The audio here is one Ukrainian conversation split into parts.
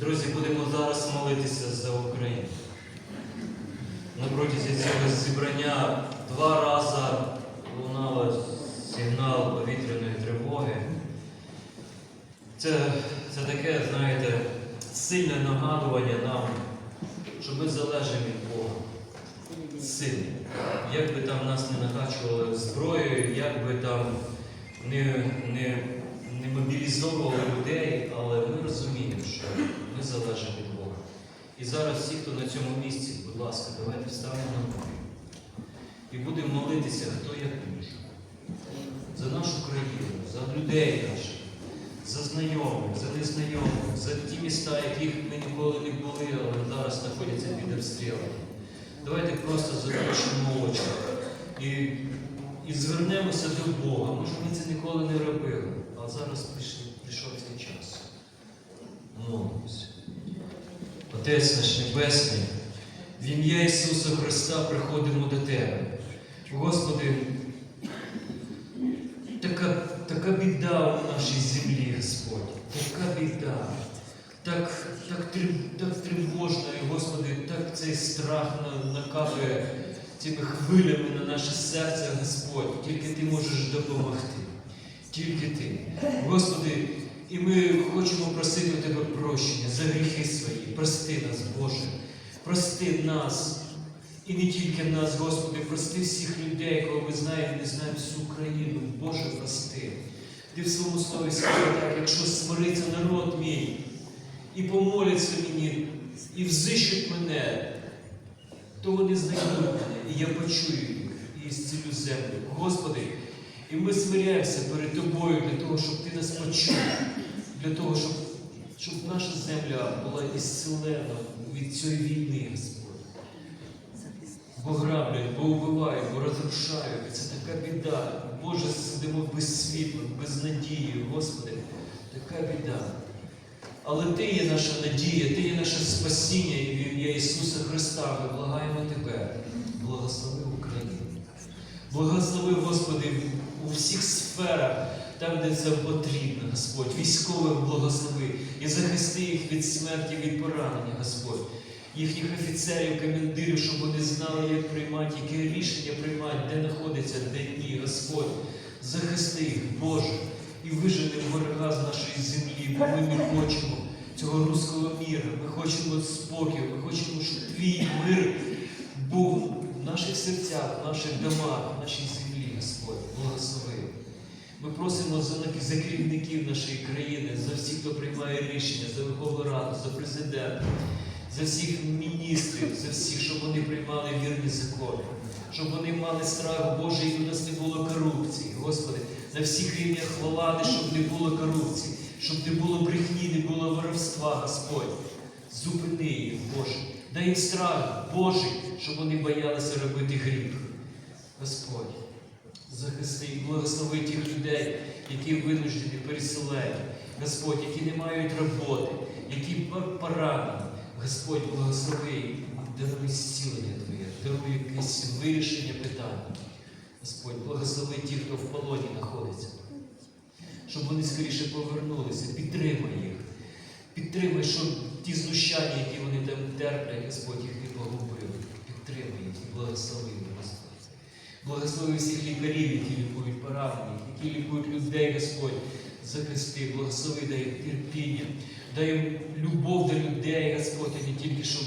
Друзі, будемо зараз молитися за Україну. На протязі цього зібрання два рази лунав сигнал повітряної тривоги. Це, це таке, знаєте, сильне нагадування нам, що ми залежимо від Бога. Сильне. Як би там нас не накачували зброєю, як би там не, не, не мобілізовували людей, але ми розуміємо, що ми залежимо від Бога. І зараз всі, хто на цьому місці, будь ласка, давайте встанемо на ноги. І будемо молитися, хто як може. За нашу країну, за людей наших, за знайомих, за незнайомих, за ті міста, яких ми ніколи не були, але зараз знаходяться під обстрілами. Давайте просто заплющимо очі і, і звернемося до Бога. Може, ми це ніколи не робили, а зараз прийшов цей час. Отець наш Небесний, в ім'я Ісуса Христа приходимо до Тебе. Господи, така, така біда у нашій землі, Господь, така біда. Так, так, так тривожно, і, Господи, так цей страх на- накапує цими хвилями на наше серце, Господь. Тільки Ти можеш допомогти. Тільки Ти. Господи, і ми хочемо просити у Тебе прощення за гріхи свої. Прости нас, Боже. Прости нас. І не тільки нас, Господи, прости всіх людей, кого ми знаємо, не знаємо всю Україну. Боже, прости. Ти в своєму слові сказав так, якщо смириться народ мій, і помоляться мені, і взищуть мене, то вони знайдуть мене, і я почую їх і зцілю землю. Господи, і ми смиряємося перед Тобою для того, щоб Ти нас почув, для того, щоб, щоб наша земля була ісцелена від цієї війни, Господь. Бо граблять, бо вбивають, бо розрушають. Це така біда. Боже, сидимо без світла, без надії, Господи, така біда. Але Ти є наша надія, Ти є наше спасіння і ім'я Ісуса Христа. Ми благаємо Тебе. Благослови Україну. Благослови, Господи, у всіх сферах, там, де це потрібно, Господь. Військових благослови і захисти їх від смерті, від поранення, Господь. Їхніх офіцерів, командирів, щоб вони знали, як приймати, яке рішення приймати, де знаходиться, де ні, Господь. Захисти їх, Боже, і вижени ворога з нашої землі, бо ми не хочемо цього руського міра. Ми хочемо спокою, ми хочемо, щоб твій мир був в наших серцях, в наших домах, в нашій землі. Благослови. Ми просимо за, керівників нашої країни, за всіх, хто приймає рішення, за Верховну Раду, за президента, за всіх міністрів, за всіх, щоб вони приймали вірні закони, щоб вони мали страх Божий, і у нас не було корупції. Господи, на всіх рівнях влади, щоб не було корупції, щоб не було брехні, не було воровства, Господь. Зупини їх, Боже. Дай їм страх Божий, щоб вони боялися робити гріх. Господь, захисти і благослови тих людей, які винуждені переселені. Господь, які не мають роботи, які поранені. Господь, благослови даруй зцілення Твоє, даруй якесь вирішення питання. Господь, благослови тих, хто в полоні знаходиться, щоб вони скоріше повернулися, підтримай їх. Підтримай, щоб ті знущання, які вони там терплять, Господь їх не погубив. Підтримай їх і благослови. Благослови всіх лікарів, які лікують поранених, які лікують людей, Господь. Захисти, благослови, дай терпіння, дай любов до людей, Господь, а не тільки щоб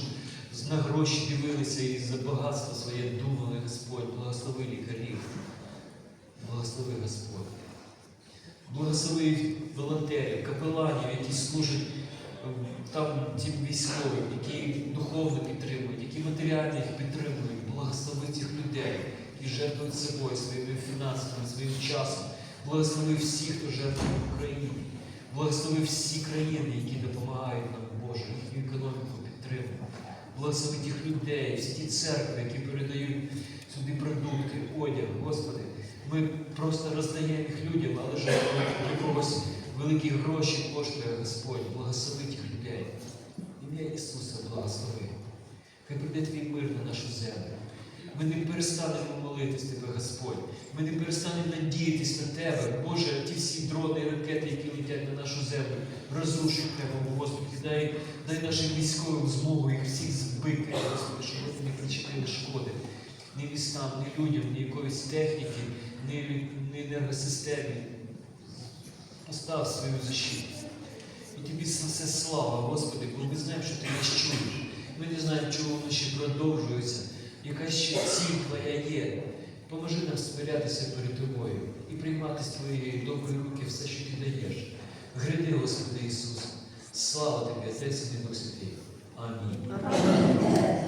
на гроші дивилися і за багатство своє думали, Господь. Благослови лікарів. Благослови Господь. Благослови волонтерів, капеланів, які служать е, там тим військовим, які духовно підтримують, які матеріально їх підтримують. Благослови цих жертвують собою, своїми фінансами, своїм часом. Благослови всіх, хто жертвує в Україні. Благослови всі країни, які допомагають нам, Боже, їхню економіку підтримують. Благослови тих людей, всі ті церкви, які передають сюди продукти, одяг, Господи. Ми просто роздаємо їх людям, але жертва для когось великі гроші коштує Господь. Благослови тих людей. Ім'я Ісуса благослови. Хай прийде твій мир на нашу землю. Ми не перестанемо молитись Тебе, Господь. Ми не перестанемо надіятись на Тебе. Боже, ті всі дрони і ракети, які летять на нашу землю, розрушить Тебе, Господи. Дай, дай нашим військовим змогу їх всіх збити, Господи, щоб вони не причинили шкоди. Ні містам, ні людям, ні якоїсь техніки, ні, ні енергосистемі. Постав свою защиту. І тобі все слава, Господи, бо ми знаємо, що ти нас чуєш. Ми не знаємо, чого воно ще продовжується, яка ще ціль Твоя є. Поможи нам смирятися перед Тобою і приймати з Твоєї доброї руки все, що Ти даєш. Гриди, Господи Ісус. Слава Тобі, Отець і Дух Святий. Амінь.